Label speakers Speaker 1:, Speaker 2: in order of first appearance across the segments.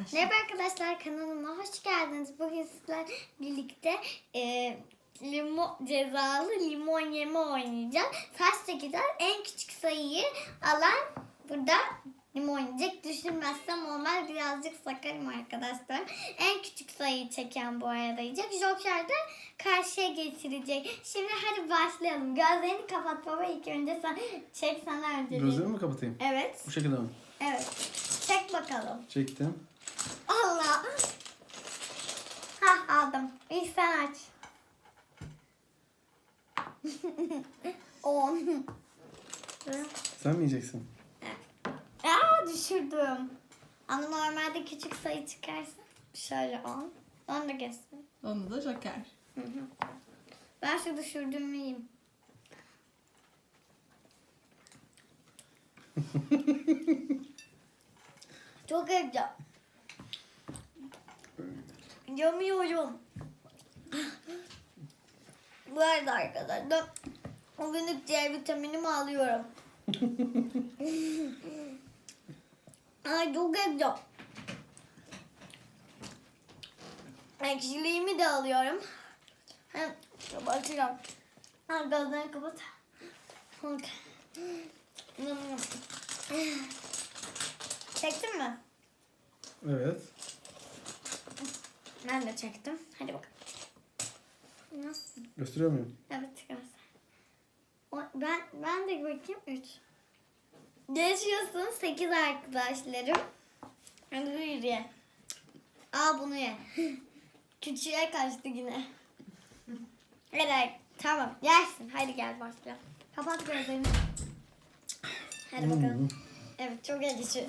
Speaker 1: Başla.
Speaker 2: Merhaba arkadaşlar kanalıma hoş geldiniz. Bugün sizler birlikte e, limon, cezalı limon yeme oynayacağız. Taş çekeceğiz. En küçük sayıyı alan burada limon yiyecek. Düşürmezsem olmaz. Birazcık sakarım arkadaşlar. En küçük sayıyı çeken bu arada yiyecek. Joker de karşıya geçirecek. Şimdi hadi başlayalım. Gözlerini kapat baba. İlk önce sen çek sana önce.
Speaker 3: Gözlerimi mi kapatayım?
Speaker 2: Evet.
Speaker 3: Bu şekilde mi?
Speaker 2: Evet. Çek bakalım.
Speaker 3: Çektim.
Speaker 2: Allah. Ha aldım. İlk sen aç. On.
Speaker 3: Sen mi yiyeceksin?
Speaker 2: Aa düşürdüm. Ama normalde küçük sayı çıkarsa şöyle on. On da geçsin.
Speaker 1: Onu da joker.
Speaker 2: Hı hı. Ben şu düşürdüğümü yiyeyim. Çok heyecan. Yamıyorum. Bu arada arkadaşlar o günlük C vitaminimi alıyorum. Ay çok heyecan. Ekşiliğimi de alıyorum. Hem kapatacağım. Gözlerini kapat. Çektin mi?
Speaker 3: Evet.
Speaker 2: Ben de çektim. Hadi bakalım. Nasıl?
Speaker 3: Gösteriyor muyum?
Speaker 2: Evet çıkarsın. O- Ben, ben de bakayım 3. Yaşıyorsun 8 arkadaşlarım. Hadi buyur ye. Al bunu ye. Küçüğe kaçtı yine. Evet tamam yersin. Hadi gel başla. Kapat gözlerini. Hadi bakalım. Evet çok acıcı.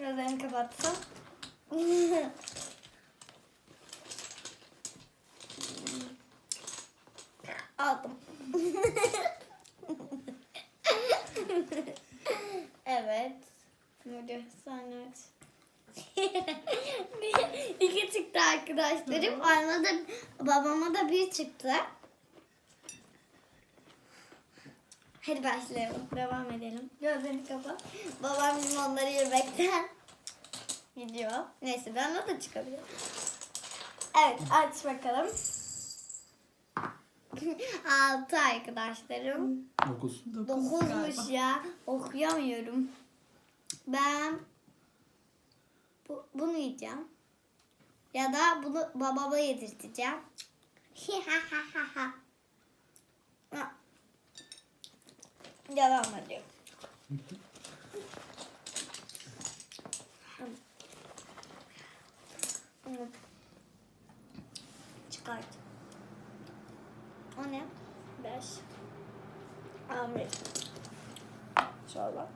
Speaker 2: Gözlerini kapattım. Aldım. evet. Hadi sen aç. İki çıktı arkadaşlarım. Bana da babama da bir çıktı. Hadi başlayalım. Devam edelim. Gözlerini kapat. Babam limonları yemekten gidiyor. Neyse ben da çıkabilirim. Evet aç bakalım. Altı arkadaşlarım.
Speaker 3: 9.
Speaker 1: Dokuz
Speaker 2: Dokuzmuş
Speaker 1: galiba.
Speaker 2: ya. Okuyamıyorum. Ben bu, bunu yiyeceğim. Ya da bunu babama yedirteceğim. Ha. Devam Çıkart. O ne? Beş. Amri. Çorba.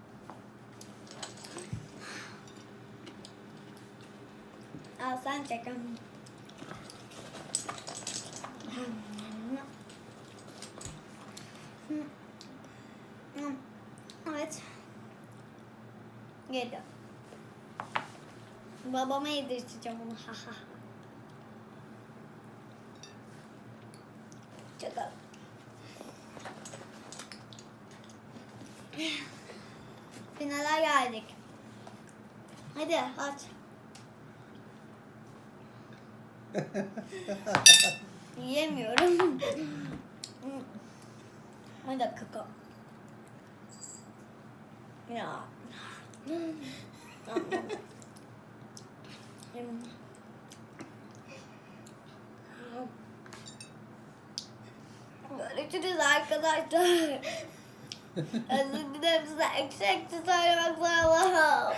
Speaker 2: Al sen çek. Evet. Geliyor. Babama yedirteceğim onu. Ha ha. Çakalım. Finale geldik. Hadi aç. Yiyemiyorum. Bir dakika. Ya. Görüşürüz arkadaşlar. Özür dilerim size ekşi söylemek zorundayım.